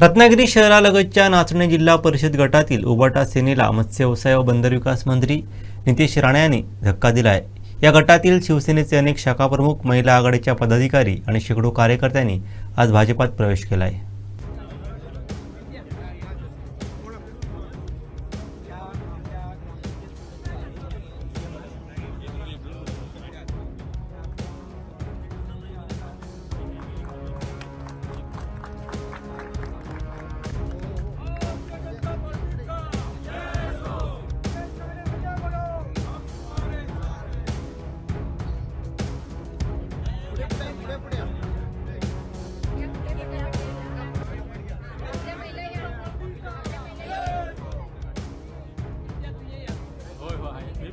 रत्नागिरी शहरालगतच्या नाचणे जिल्हा परिषद गटातील उबाटा सेनेला मत्स्य व्यवसाय व बंदर विकास मंत्री नितेश राणे यांनी धक्का दिला आहे या गटातील शिवसेनेचे अनेक शाखाप्रमुख महिला आघाडीच्या पदाधिकारी आणि शेकडो कार्यकर्त्यांनी आज भाजपात प्रवेश केला आहे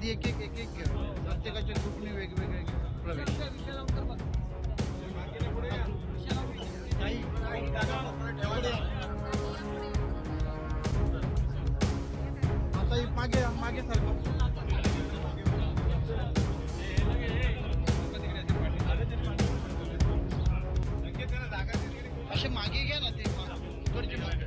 आधी एक एक एक एक प्रत्येकाच्या ग्रुपने वेगवेगळे. प्रवेश मागे मागे मागे घ्या ना ते मागे.